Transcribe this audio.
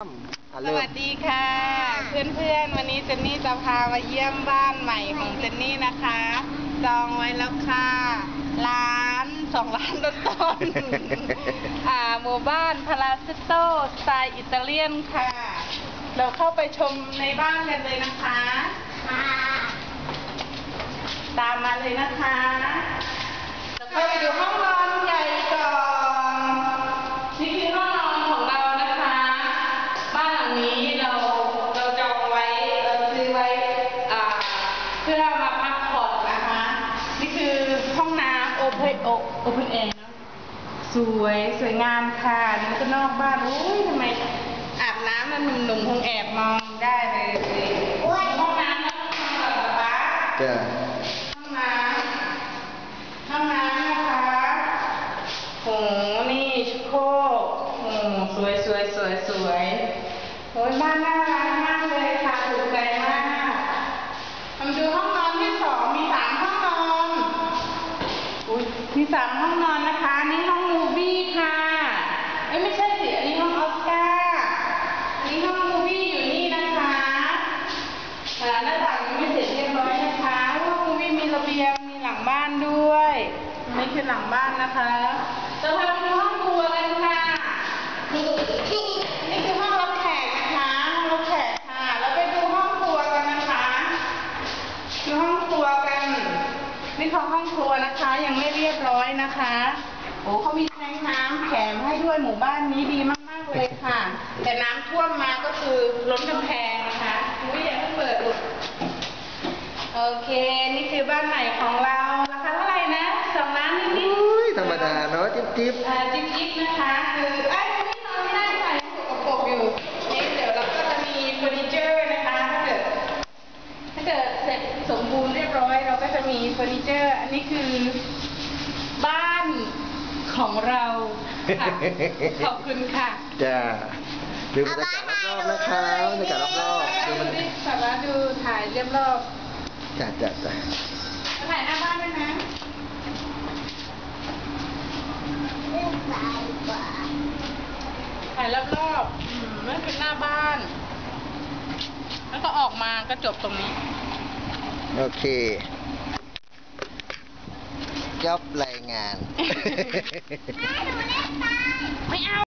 อะสเริ่มวัสดีค่ะ เพื่อนๆ วันนี้เจนนี่จะพามาเยี่ยมบ้านใหม่ของเจนนี่นะคะ จองไว้แล้วค่ะร้านสองล้านต้นๆอ่าหมู่บ้านพาราซิโตสไตล์อิตาเลียนค่ะ เราเข้าไปชมในบ้านกันเลยนะคะ ตามมาเลยนะคะ เราเข้าไปดูห้องนอน นหลังนี้เราเราจองไว้เราซื้อไว้อ่าเพื่อมาพักผ่อนนะคะ นี่คือห้องน้ำโอเพนโอโอเพนเองสวยสวยงามค่ะนี่ก็นอกบ้านโอ้ยทำไมอาบน้ำมันหนุ่มๆคงแอบมองได้เลยห้องน้ำแล้วห้องนอนแบบป้าจ้ะห้องน้ำห้องน้ำนะคะโหนี่ชุกโครกโอ้สวยสวยสวยสวย โอ้ยบ้านน่ารักมากเลยค่ะถูกใจมากมาดูห้องนอนที่สองมีสามห้องนอนอุ้ยมีสามห้องนอนนะคะนี่ห้องมูวี่ค่ะเอ้ยไม่ใช่สิอันนี้ห้องออสการ์อันนี้ห้องมูวี่อยู่นี่นะคะหน้าต่างยังไม่เสร็จเรียบร้อยนะคะห้องมูวี่มีระเบียงมีหลังบ้านด้วยนี่คือหลังบ้านนะคะจะพาไปดูห้องครัวกันค่ะ นี่คือห้องรับแขกนะคะ ห้องรับแขกค่ะ แล้วไปดูห้องครัวกันนะคะ ดูห้องครัวกัน นี่เขาห้องครัวนะคะ ยังไม่เรียบร้อยนะคะโอ้เขามีแทงน้ำแถมให้ด้วยหมู่บ้านนี้ดีมากๆเลยค่ะ แต่น้ำท่วมมาก็คือล้นกำแพงนะคะไม่อยากให้เปิดลูกโอเค นี่คือบ้านใหม่ของเราราคาเท่าไหร่นะสองล้านนิดๆอุ้ยธรรมดาเนาะจิ๊บจิ๊บอ่าจิ๊บจิ๊บนะคะ มีเฟอร์นิเจอร์ อันนี้คือบ้านของเราค่ะ ขอบคุณค่ะจ้ะดูบรรยากาศรอบๆนะคะบรรยากาศรอบๆดูดูมันดิสาระดูถ่ายเรียบรอบจ้ะจ้ะจ้ะถ่ายหน้าบ้านด้วยนะ ถ่ายรอบๆอืมนั่นคือหน้าบ้าน แล้วก็ออกมาก็จบตรงนี้ โอเค จอบรายงาน ไม่เอา